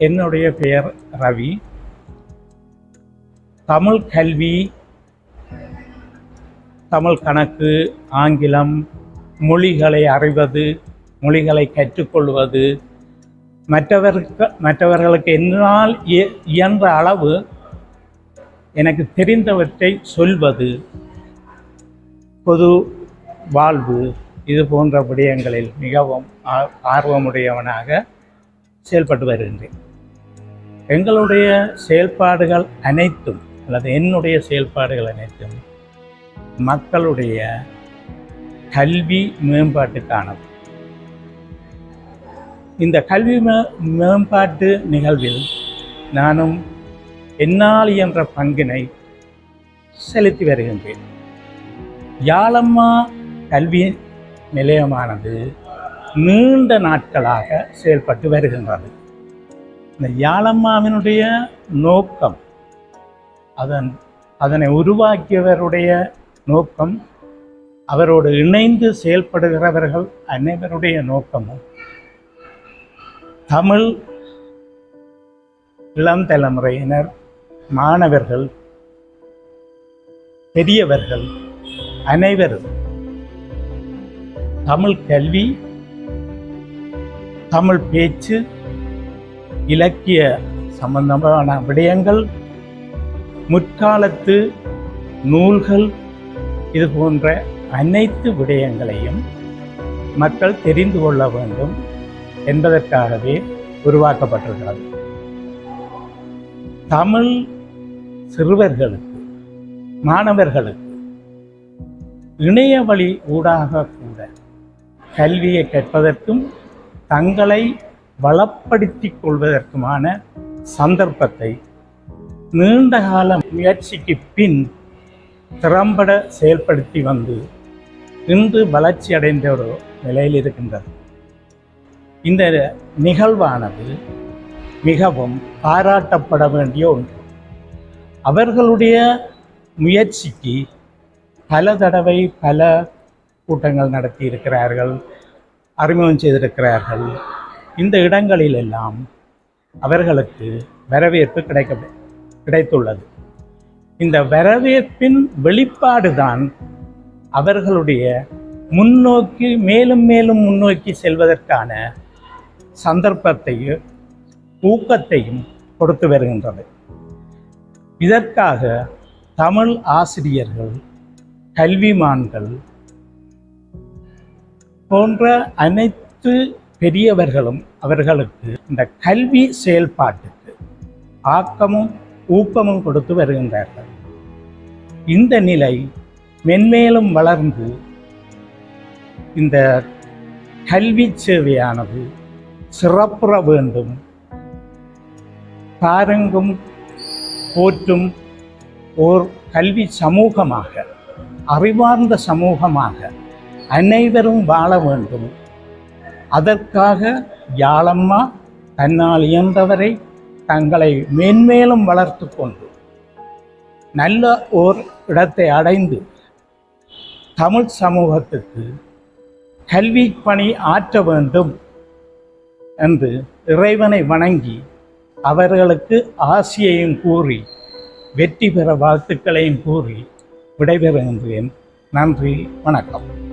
என்னுடைய பெயர் ரவி. தமிழ் கல்வி தமிழ் கணக்கு ஆங்கிலம் மொழிகளை அறிவது மொழிகளை கற்றுக்கொள்வது மற்றவருக்கு மற்றவர்களுக்கு என்னால் இய- இயன்ற அளவு எனக்கு தெரிந்தவற்றை சொல்வது பொது வாழ்வு இது போன்ற விடயங்களில் மிகவும் ஆ- ஆர்வமுடையவனாக செயல்பட்டு வருகின்றேன் எங்களுடைய செயல்பாடுகள் அனைத்தும் அல்லது என்னுடைய செயல்பாடுகள் அனைத்தும் மக்களுடைய கல்வி மேம்பாட்டுக்கானது இந்த கல்வி மே மேம்பாட்டு நிகழ்வில் நானும் என்னால் என்ற பங்கினை செலுத்தி வருகின்றேன். யாழம்மா கல்வி நிலையமானது நீண்ட நாட்களாக செயல்பட்டு வருகின்றது. இந்த யாழம்மாவினுடைய நோக்கம் அதன் அதனை உருவாக்கியவருடைய நோக்கம் அவரோடு இணைந்து செயல்படுகிறவர்கள் அனைவருடைய நோக்கமும் தமிழ் இளம் தலைமுறையினர் மாணவர்கள் பெரியவர்கள் அனைவரும் தமிழ் கல்வி தமிழ் பேச்சு இலக்கிய சம்பந்தமான விடயங்கள் முற்காலத்து நூல்கள் இது போன்ற அனைத்து விடயங்களையும் மக்கள் தெரிந்து கொள்ள வேண்டும் என்பதற்காகவே உருவாக்கப்பட்டிருக்கிறது. தமிழ் சிறுவர்களுக்கு மாணவர்களுக்கு இணைய வழி ஊடாக கூட கல்வியை கற்பதற்கும் தங்களை வளப்படுத்திக் கொள்வதற்குமான சந்தர்ப்பத்தை நீண்டகால முயற்சிக்கு பின் திறம்பட செயல்படுத்தி வந்து இன்று வளர்ச்சி அடைந்த ஒரு நிலையில் இருக்கின்றது. இந்த நிகழ்வானது மிகவும் பாராட்டப்பட வேண்டிய ஒன்று. அவர்களுடைய முயற்சிக்கு பல தடவை பல கூட்டங்கள் நடத்தி இருக்கிறார்கள் அறிமுகம் செய்திருக்கிறார்கள். இந்த இடங்களிலெல்லாம் அவர்களுக்கு வரவேற்பு கிடைக்க கிடைத்துள்ளது. இந்த வரவேற்பின் வெளிப்பாடுதான் அவர்களுடைய முன்னோக்கி மேலும் மேலும் முன்னோக்கி செல்வதற்கான சந்தர்ப்பத்தையும் ஊக்கத்தையும் கொடுத்து வருகின்றது. இதற்காக தமிழ் ஆசிரியர்கள் கல்விமான்கள் போன்ற அனைத்து பெரியவர்களும் அவர்களுக்கு இந்த கல்வி செயல்பாட்டுக்கு ஆக்கமும் ஊக்கமும் கொடுத்து வருகின்றார்கள். இந்த நிலை மென்மேலும் வளர்ந்து இந்த கல்வி சேவையானது சிறப்புற வேண்டும். பாருங்கும் போற்றும் ஓர் கல்வி சமூகமாக அறிவார்ந்த சமூகமாக அனைவரும் வாழ வேண்டும். அதற்காக யாழம்மா தன்னால் இயன்றவரை தங்களை மேன்மேலும் வளர்த்து கொண்டு நல்ல ஓர் இடத்தை அடைந்து தமிழ் சமூகத்துக்கு கல்வி பணி ஆற்ற வேண்டும் என்று இறைவனை வணங்கி அவர்களுக்கு ஆசியையும் கூறி வெற்றி பெற வாழ்த்துக்களையும் கூறி விடைபெறுகின்றேன். நன்றி வணக்கம்.